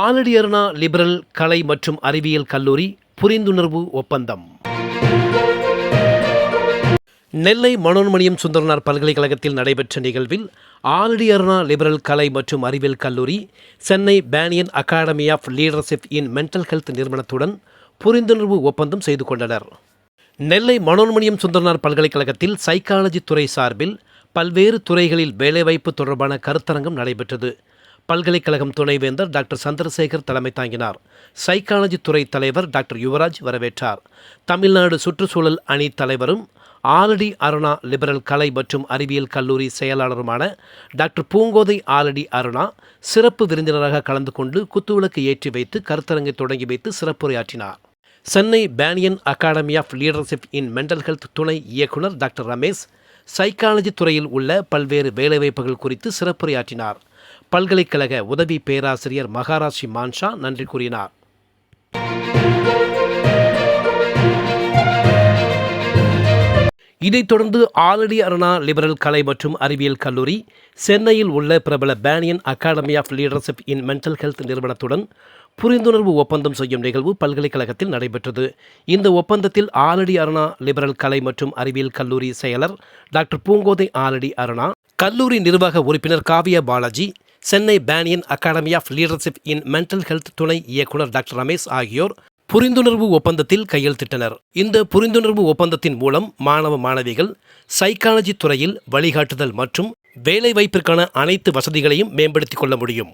Aladi Aruna liberal கலை மற்றும் அறிவியல் கல்லூரி புரிந்துணர்வு ஒப்பந்தம். நெல்லை மனோன்மணியம் சுந்தரனார் பல்கலைக்கழகத்தில் நடைபெற்ற நிகழ்வில் ஆலடி அருணா லிபரல் கலை மற்றும் அறிவியல் கல்லூரி Chennai Banyan academy of leadership in mental health நிறுவனத்துடன் புரிந்துணர்வு ஒப்பந்தம் செய்து கொண்டனர். நெல்லை மனோன்மணியம் சுந்தரனார் பல்கலைக்கழகத்தில் சைக்காலஜி துறை சார்பில் பல்வேறு துறைகளில் வேலைவாய்ப்பு தொடர்பான கருத்தரங்கம் நடைபெற்றது. பல்கலைக்கழகம் துணைவேந்தர் டாக்டர் சந்திரசேகர் தலைமை தாங்கினார். சைக்காலஜி துறை தலைவர் டாக்டர் யுவராஜ் வரவேற்றார். தமிழ்நாடு சுற்றுச்சூழல் அணி தலைவரும் ஆலடி அருணா லிபரல் கலை மற்றும் அறிவியல் கல்லூரி செயலாளருமான டாக்டர் பூங்கோதை ஆலடி அருணா சிறப்பு விருந்தினராக கலந்து கொண்டு குத்துவிளக்கு ஏற்றி வைத்து கருத்தரங்கை தொடங்கி வைத்து சிறப்புரையாற்றினார். Chennai Banyan academy of leadership in mental health துணை இயக்குனர் டாக்டர் ரமேஷ் சைக்காலஜி துறையில் உள்ள பல்வேறு வேலைவாய்ப்புகள் குறித்து சிறப்புரையாற்றினார். பல்கலைக்கழக உதவி பேராசிரியர் மகாராஜி மான்ஷா நன்றி கூறினார். இதைத் தொடர்ந்து ஆலடி அருணா லிபரல் கலை மற்றும் அறிவியல் கல்லூரி சென்னையில் உள்ள பிரபல Banyan academy of leadership in mental health நிறுவனத்துடன் புரிந்துணர்வு ஒப்பந்தம் செய்யும் நிகழ்வு பல்கலைக்கழகத்தில் நடைபெற்றது. இந்த ஒப்பந்தத்தில் ஆலடி அருணா லிபரல் கலை மற்றும் அறிவியல் கல்லூரி செயலர் டாக்டர் பூங்கோதை ஆலடி அருணா கல்லூரி நிர்வாக உறுப்பினர் Kaviya Balaji Chennai Banyan academy of leadership in mental health துணை இயக்குனர் டாக்டர் ரமேஷ் ஆகியோர் புரிந்துணர்வு ஒப்பந்தத்தில் கையெழுத்திட்டனர். இந்த புரிந்துணர்வு ஒப்பந்தத்தின் மூலம் மாணவ மாணவிகள் சைக்காலஜி துறையில் வழிகாட்டுதல் மற்றும் வேலைவாய்ப்பிற்கான அனைத்து வசதிகளையும் மேம்படுத்திக் கொள்ள முடியும்.